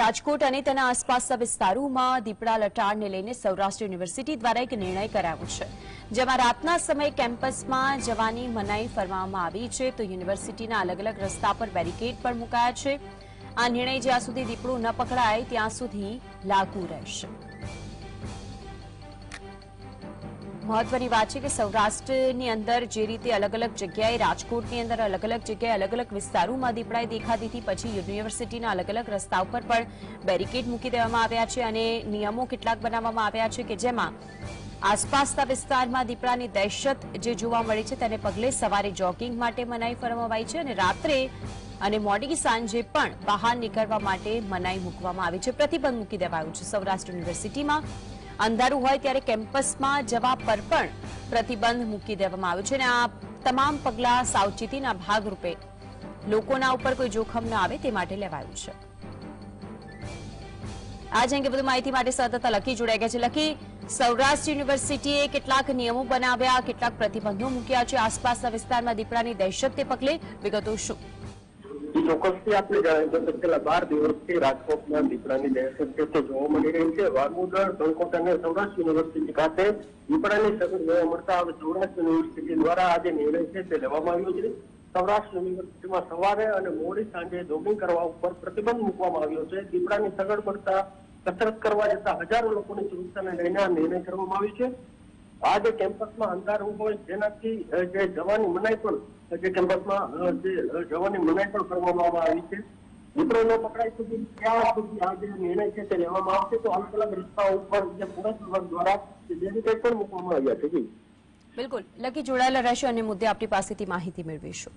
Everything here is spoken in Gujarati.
રાજકોટ અને તેના આસપાસના વિસ્તારોમાં દીપડા લટાડને લઈને સૌરાષ્ટ્ર યુનિવર્સિટી દ્વારા એક નિર્ણય કરાયો છે. જેમાં રાતના સમયે કેમ્પસમાં જવાની મનાઈ ફરમાવવામાં આવી છે તો યુનિવર્સિટીના અલગ અલગ રસ્તા પર બેરિકેડ પણ મુકાયા છે. આ નિર્ણય જ્યાં સુધી દીપડું ન પકડાય, ત્યાં સુધી લાગુ રહેશે. મહત્વની વાત છે કે સૌરાષ્ટ્રની અંદર જે રીતે અલગ અલગ જગ્યાએ રાજકોટની અંદર અલગ અલગ જગ્યાએ અલગ અલગ વિસ્તારોમાં દીપડાએ દેખાતીથી પછી યુનિવર્સિટીના અલગ અલગ રસ્તા ઉપર પણ બેરિકેડ મૂકી દેવામાં આવ્યા છે અને નિયમો કેટલાક બનાવવામાં આવ્યા છે કે જેમાં આસપાસના વિસ્તારમાં દીપડાની દહેશત જે જોવા મળી છે તેને પગલે સવારે જોગિંગ માટે મનાઈ ફરમાવાઈ છે અને રાત્રે અને મોડી સાંજે પણ બહાર નીકળવા માટે મનાઈ મૂકવામાં આવી છે. પ્રતિબંધ મૂકી દેવાયું છે. સૌરાષ્ટ્ર યુનિવર્સિટીમાં અંધારું હોય ત્યારે કેમ્પસમાં જવા પર પણ પ્રતિબંધ મૂકી દેવામાં આવ્યો છે અને આ તમામ પગલાં સાવચેતીના ભાગરૂપે લોકોના ઉપર કોઈ જોખમ ન આવે તે માટે લેવાયું છે. આજ અંગે વધુ માહિતી માટે સતત લકી જોડાઈ ગયા છે. લકી સૌરાષ્ટ્ર યુનિવર્સિટીએ કેટલાક નિયમો બનાવ્યા, કેટલાક પ્રતિબંધો મૂક્યા છે. આસપાસના વિસ્તારમાં દીપડાની દહેશતને પગલે વિગતો શું? ચોક્કસથી આપણે જણાવી દઈએ કે છેલ્લા બાર દિવસથી રાજકોટના દીપડાની દહેશત છે જોવા મળી રહી છે. વાગુદર ધનકોટ અને સૌરાષ્ટ્ર યુનિવર્સિટી ખાતે દીપડાની સગવડ જોવા મળતા હવે સૌરાષ્ટ્ર યુનિવર્સિટી દ્વારા આજે નિર્ણય છે તે લેવામાં આવ્યો છે. સૌરાષ્ટ્ર યુનિવર્સિટીમાં સવારે અને મોડી સાંજે જોગિંગ કરવા ઉપર પ્રતિબંધ મૂકવામાં આવ્યો છે. દીપડાની સગડ પડતા કસરત કરવા જતા હજારો લોકોની સુરક્ષાને લઈને આ નિર્ણય કરવામાં આવ્યો છે. આ જે કેમ્પસમાં અંધારું હોય જેનાથી જે જવાની મનાઈ પણ જે કેમ્પસમાં જે જવાની મનાઈ પણ કરવામાં આવી છે. મિત્રો, ન પકડાય સુધી ત્યાં સુધી આ જે નિર્ણય છે તે લેવામાં આવશે, તો અલગ અલગ રસ્તાઓ ઉપર જે પોલીસ વિભાગ દ્વારા બેરિકેડ પણ મૂકવામાં આવ્યા છે. જી. બિલકુલ. લકી જોડાયેલા રહેશે અને મુદ્દે આપણી પાસેથી માહિતી મેળવીશું.